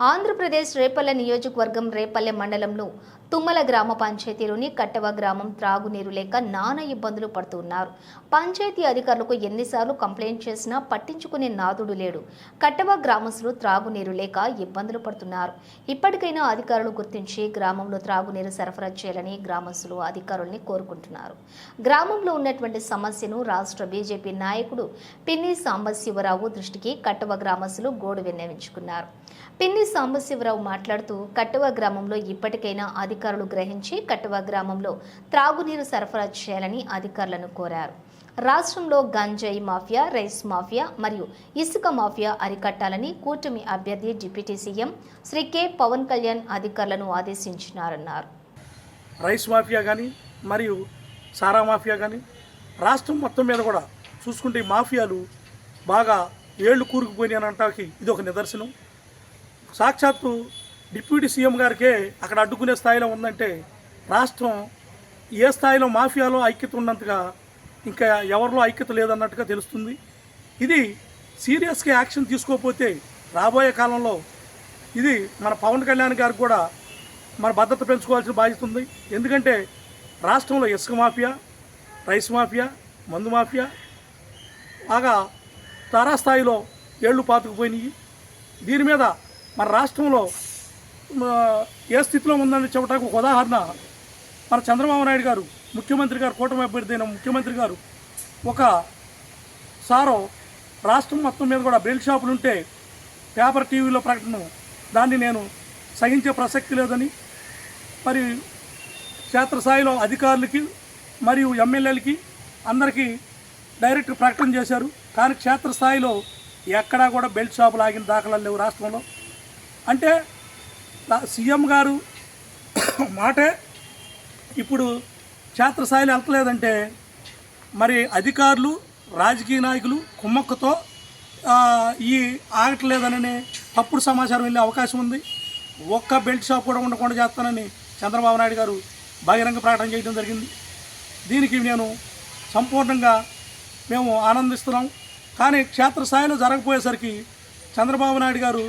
ఆంధ్రప్రదేశ్ రేపల్లె నియోజకవర్గం రేపల్లె మండలంలో తుమ్మల గ్రామ పంచాయతీలోని కట్టవ గ్రామం త్రాగునీరు లేక నానా ఇబ్బందులు పడుతున్నారు. పంచాయతీ అధికారులకు ఎన్నిసార్లు కంప్లైంట్ చేసినా పట్టించుకునే నాదుడు లేడు. కట్టవ గ్రామస్తులు త్రాగునీరు లేక ఇబ్బందులు పడుతున్నారు. ఇప్పటికైనా అధికారులు గుర్తించి గ్రామంలో త్రాగునీరు సరఫరా చేయాలని గ్రామస్తులు అధికారుల్ని కోరుకుంటున్నారు. గ్రామంలో ఉన్నటువంటి సమస్యను రాష్ట్ర బీజేపీ నాయకుడు పిన్ని సాంబశివరావు దృష్టికి కట్టవ గ్రామస్తులు గోడు విన్నవించుకున్నారు. పిన్ని సాంబశివరావు మాట్లాడుతూ కట్టవ గ్రామంలో ఇప్పటికైనా అధికారులు గ్రహించి కటువా గ్రామంలో త్రాగునీరు సరఫరా చేయాలని అధికారులను కోరారు. రాష్ట్రంలో గంజాయి మాఫియా రైస్ మాఫియా మరియు ఇసుక మాఫియా అరికట్టాలని కూటమి అభ్యర్థి deputy CM Shri K. Pawan Kalyan అధికారులను ఆదేశించినారన్నారు. రైస్ మాఫియా కానీ మరియు సారా మాఫియా కానీ రాష్ట్రం మొత్తం మీద కూడా చూసుకుంటే మాఫియాలు బాగా ఏళ్ళు కూరుకుపోయినాయి అనటానికి ఇది ఒక నిదర్శనం. సాక్షాత్తు డిప్యూటీ సీఎం గారికే అక్కడ అడ్డుకునే స్థాయిలో ఉందంటే రాష్ట్రం ఏ స్థాయిలో మాఫియాలో ఐక్యత ఉన్నంతగా ఇంకా ఎవరిలో ఐక్యత లేదన్నట్టుగా తెలుస్తుంది. ఇది సీరియస్గా యాక్షన్ తీసుకోకపోతే రాబోయే కాలంలో ఇది మన పవన్ కళ్యాణ్ గారికి కూడా మన భద్రత పెంచుకోవాల్సిన బాధ్యత ఉంది. ఎందుకంటే రాష్ట్రంలో ఇసుక మాఫియా రైస్ మాఫియా మందు మాఫియా బాగా తారాస్థాయిలో ఏళ్ళు పాతుకుపోయినాయి. దీని మీద మన రాష్ట్రంలో ఏ స్థితిలో ఉందని చెప్పడానికి ఒక ఉదాహరణ? మన చంద్రబాబు నాయుడు గారు ముఖ్యమంత్రి గారు కూటమి అభ్యర్థి అయిన ముఖ్యమంత్రి గారు ఒక సారో రాష్ట్రం మొత్తం మీద కూడా బెల్ట్ షాపులు ఉంటే పేపర్ టీవీలో ప్రకటన దాన్ని నేను సహించే ప్రసక్తి లేదని మరి క్షేత్రస్థాయిలో అధికారులకి మరియు ఎమ్మెల్యేలకి అందరికీ డైరెక్ట్ ప్రకటన చేశారు. కానీ క్షేత్రస్థాయిలో ఎక్కడా కూడా బెల్ట్ షాపులు ఆగిన దాఖలాలు లేవు రాష్ట్రంలో. అంటే సీఎం గారు మాటే ఇప్పుడు క్షేత్రస్థాయిలో వెళ్తలేదంటే మరి అధికారులు రాజకీయ నాయకులు కుమ్మక్కతో ఈ ఆగట్లేదనని తప్పుడు సమాచారం వెళ్ళే అవకాశం ఉంది. ఒక్క బెల్ట్ షాప్ కూడా ఉండకుండా చేస్తానని చంద్రబాబు నాయుడు గారు బహిరంగ ప్రకటన చేయడం జరిగింది. దీనికి నేను సంపూర్ణంగా మేము ఆనందిస్తున్నాం. కానీ క్షేత్రస్థాయిలో జరగపోయేసరికి చంద్రబాబు నాయుడు గారు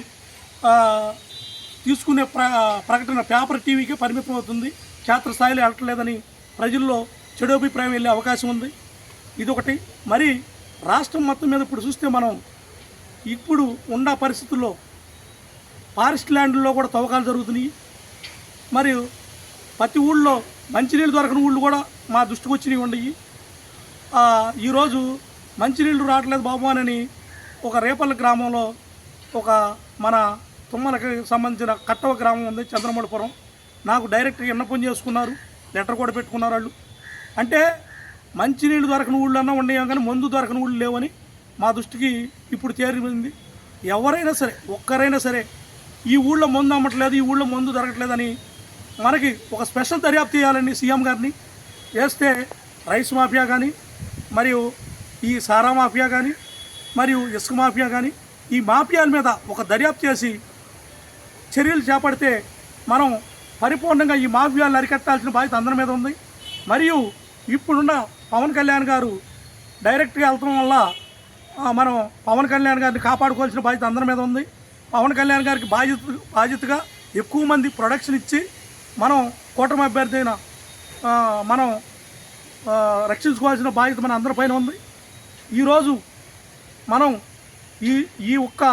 తీసుకునే ప్ర ప్రకటన పేపర్ టీవీకే పరిమితం అవుతుంది. క్షేత్రస్థాయిలో వెళ్ళట్లేదని ప్రజల్లో చెడు అభిప్రాయం వెళ్ళే అవకాశం ఉంది. ఇదొకటి. మరి రాష్ట్రం మొత్తం మీద ఇప్పుడు చూస్తే మనం ఇప్పుడు ఉన్న పరిస్థితుల్లో ఫారెస్ట్ ల్యాండ్లో కూడా తవ్వకాలు జరుగుతున్నాయి. మరియు ప్రతి ఊళ్ళో మంచినీళ్ళు దొరకని ఊళ్ళు కూడా మా దృష్టికి వచ్చినవి ఉండయి ఈరోజు మంచినీళ్ళు రావట్లేదు బాబు అని ఒక రేపల్ల గ్రామంలో ఒక మన తుమ్మలకి సంబంధించిన కట్టవ గ్రామం ఉంది చంద్రమడిపురం నాకు డైరెక్ట్గా విన్నపం చేసుకున్నారు లెటర్ కూడా పెట్టుకున్నారు వాళ్ళు. అంటే మంచినీళ్ళు దొరకని ఊళ్ళు అన్నా ఉండేవి కానీ మందు దొరకని ఊళ్ళు లేవని మా దృష్టికి ఇప్పుడు చేరింది ఎవరైనా సరే ఒక్కరైనా సరే ఈ ఊళ్ళో మందు అమ్మట్లేదు ఈ ఊళ్ళో మందు దొరకట్లేదని మనకి ఒక స్పెషల్ దర్యాప్తు చేయాలండి సీఎం గారిని. వేస్తే రైస్ మాఫియా కానీ మరియు ఈ సారా మాఫియా కానీ మరియు ఇసుక మాఫియా కానీ ఈ మాఫియాల మీద ఒక దర్యాప్తు చేసి చర్యలు చేపడితే మనం పరిపూర్ణంగా ఈ మాఫియాలను అరికట్టాల్సిన బాధ్యత అందరి మీద ఉంది. మరియు ఇప్పుడున్న పవన్ కళ్యాణ్ గారు డైరెక్ట్గా వెళ్తాం వల్ల మనం పవన్ కళ్యాణ్ గారిని కాపాడుకోవాల్సిన బాధ్యత అందరి మీద ఉంది. పవన్ కళ్యాణ్ గారికి బాధ్యత బాధ్యతగా ఎక్కువ మంది ప్రొడక్షన్ ఇచ్చి మనం కూటమి అభ్యర్థి అయిన మనం రక్షించుకోవాల్సిన బాధ్యత మన అందరిపైన ఉంది. ఈరోజు మనం ఈ ఈ ఒక్క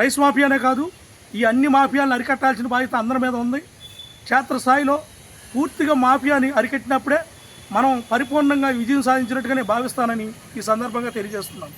రైస్ మాఫియానే కాదు ఈ అన్ని మాఫియాలను అరికట్టాల్సిన బాధ్యత అందరి మీద ఉంది. క్షేత్రస్థాయిలో పూర్తిగా మాఫియాని అరికట్టినప్పుడే మనం పరిపూర్ణంగా విజయం సాధించినట్టుగానే భావిస్తానని ఈ సందర్భంగా తెలియజేస్తున్నాను.